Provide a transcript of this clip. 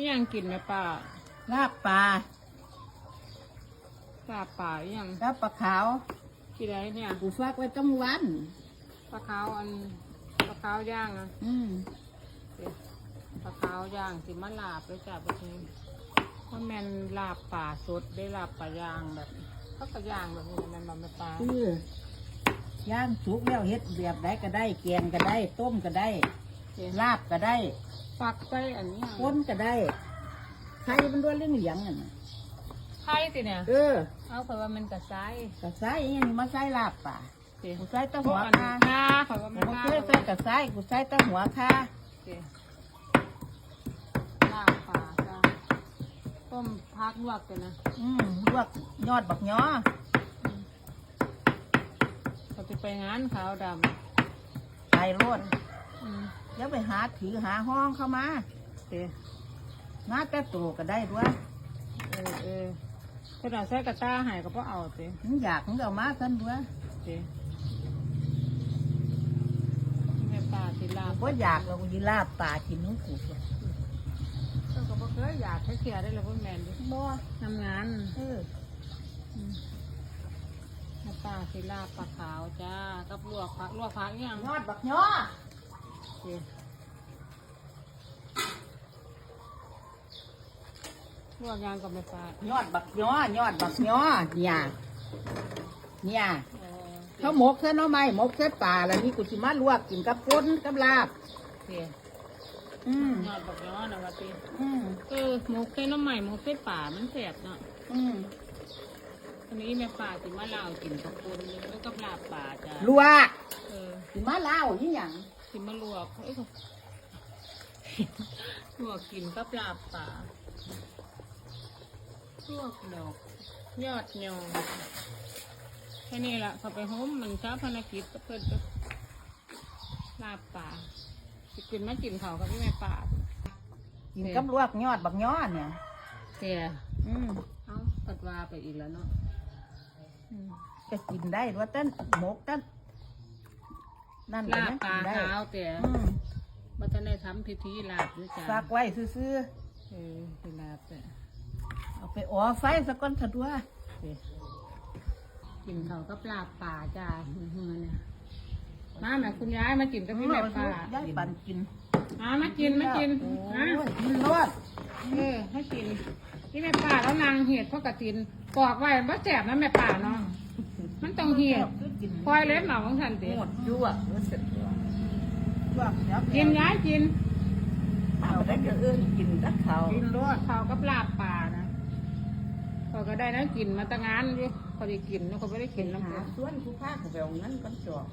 นี่ยังกินไหมป้าลาบปลาลาบป่าอีหยังลาบปลาขาวกินอะไรเนี่ยกูฝากไว้ต้องวันปลาขาวอันปลาขาวย่างอะอืมปลาขาวย่างสิมาลาบเลยจ้ะประเทศว่าแมนลาบป่าสดได้ลาบป่าย่างแบบเขาก็ย่างแบบนี้แมันมันไม่ปลา คือย่างสุกแล้วเฮ็ดแบบใดก็ได้แกงก็ได้ ต้มก็ได้ ลาบก็ได้ปักใส่อันนี้ก้นก็ได้ไข่มันด้วยเรื่องเหลียงอะนะไข่สิเนี่ย เออ เอาเพราะว่ามันกระไซกระไซอีหยังมาใส่ลาบป่าสิกูใส่แตะพวหักวอันคาค่าเพราะว่ามันกูค่าเคยใส่กระไซกูใส่แตะหัวคาสิลาบป่าจ้ะต้มพักลวกเลยนะ อืมลวกยอดบักย้อเขาจะไปงานขาวดไปรดำอืม อย่าไปหาถือหาห้องเข้ามาสิมาแต่ตัวก็ได้ด้วยเออเออถ้าเราใส่กระต้าใหายก็เพราะเอาสิมึงอยากมึงก็เอามาท่านด้วยสิแม่ป่าสิลาบก็อยากเราก็ยีลาบป่ากินนุ่งกูเถอะเขาก็บอกเคยอยากให้เคลียร์ได้เลยพวกแมนดิบ่ทำงานเอออืมแม่ป่าสิลาบปลาขาวจ้ากับลวกผักลวกผักอหย่างยอดบักย้อ สิลวกยางกับแม่ป่ายอดบักย้อยอดบักย้อเนี่ยเนี่ยเออเขาหมกเส้นน้อไม้หมกเส้นป่าแล้วนี่กูสิมาลวกกินกับก้นกับลาบสิอืมยอดบักย้อนนะวะตีอืมเออหมกเส้นน้ำใหม่หมกเส้นป่ามันแสบเนาะอืมอันนี้แม่ป่าสิมาเล่าวกินกับคนแล้วก็ลาบป่าจ้าลวกเออสิมาลาวยี่หยัง สิมาลวกเอ้ยลวกกินกับลาบป่าลวกดอก ยอดยองแค่นี้ละเขาไปโฮมมันเช้าพนักกิจก็เพิ่นก็ลาบป่าสิกินมากินเขาวกับพี่แม่ป่ากินกับลวกยอดบักย้อเนี่ยเสียอืมเอ้าปัดวาไปอีกแล้วเนาะอืมจะกินได้ด้วยเต้นหมกเต้น นั่นก็ลาบยังปกิลานได้ขาวแต่อืมบัตรในทำพิธีลาบด้วยจ้าฝากไว้ซื่อเออเป็นลาบแต่ๆเอาไปอ๋อไฟสักก้อนเถอะด้วยกินเขาวกับลาบป่าจ้าเฮือเนี่ยมาแม่คุณยายมากินกับพี่แม่ป่าย้ายปันกินมามากินมากินโอ้นะยกินรอดเออให้กินพี่แม่ป่าแล้วนางเห็ดเพราะกระตินปอกไว้บ่แสบนะแม่ป่าเนาะมันต้องเหียด กินคอยเล็บหมาของฉันติหมดยั่วรู้สึกยั่วยั่วเดี๋ยวกินย้ายกินเอาได้ก็เอื้อนกินตักเขากินรสเขาวกับลาบป่านะเขาก็ได้นะกินมาตั้งงานอยู่พอได้กินแล้วก็ไม่ได้กินน้ำหาเปล่าส่วนผู้ภาคก็ไปเอาเงินก้อนจอก